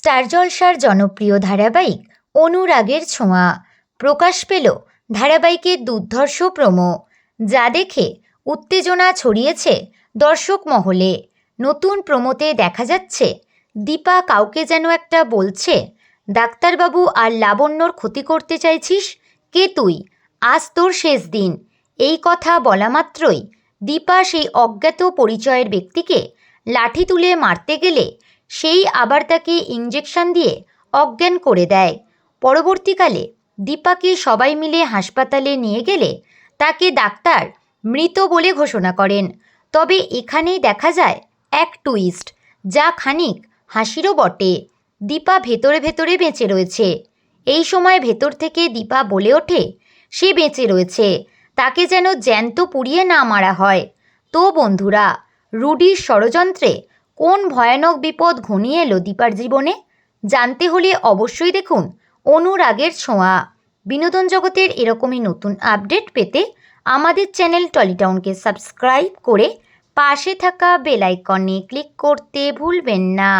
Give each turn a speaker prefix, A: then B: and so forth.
A: Star জলসার জনপ্রিয় ধারাবাহিক অনুরাগের ছোঁয়া। প্রকাশ পেল ধারাবাহিকের দুর্ধর্ষ প্রোমো, যা দেখে উত্তেজনা ছড়িয়েছে দর্শক মহলে। নতুন প্রোমোতে দেখা যাচ্ছে, দীপা কাউকে যেন একটা বলছে, ডাক্তারবাবু আর লাবণ্যর ক্ষতি করতে চাইছিস? কে তুই? আজ তোর শেষ দিন। এই কথা বলা মাত্রই দীপা সেই অজ্ঞাত পরিচয়ের ব্যক্তিকে লাঠি তুলে মারতে গেলে সেই আবার তাকে ইঞ্জেকশন দিয়ে অজ্ঞান করে দেয়। পরবর্তীকালে দীপাকে সবাই মিলে হাসপাতালে নিয়ে গেলে তাকে ডাক্তার মৃত বলে ঘোষণা করেন। তবে এখানেই দেখা যায় এক টুইস্ট যা খানিক হাসিরও বটে। দীপা ভেতরে ভেতরে বেঁচে রয়েছে। এই সময় ভেতর থেকে দীপা বলে ওঠে, সে বেঁচে রয়েছে। তাকে যেন জ্যান্ত পুড়িয়ে না মারা হয়। তো বন্ধুরা, রুডির ষড়যন্ত্রে কোন ভয়ানক বিপদ ঘনিয়ে এলো দীপার জীবনে? জানতে হলে অবশ্যই দেখুন অনুরাগের ছোঁয়া। বিনোদন জগতের এরকমই নতুন আপডেট পেতে আমাদের চ্যানেল টলিটাউনকে সাবস্ক্রাইব করে পাশে থাকা বেলাইকনে ক্লিক করতে ভুলবেন না।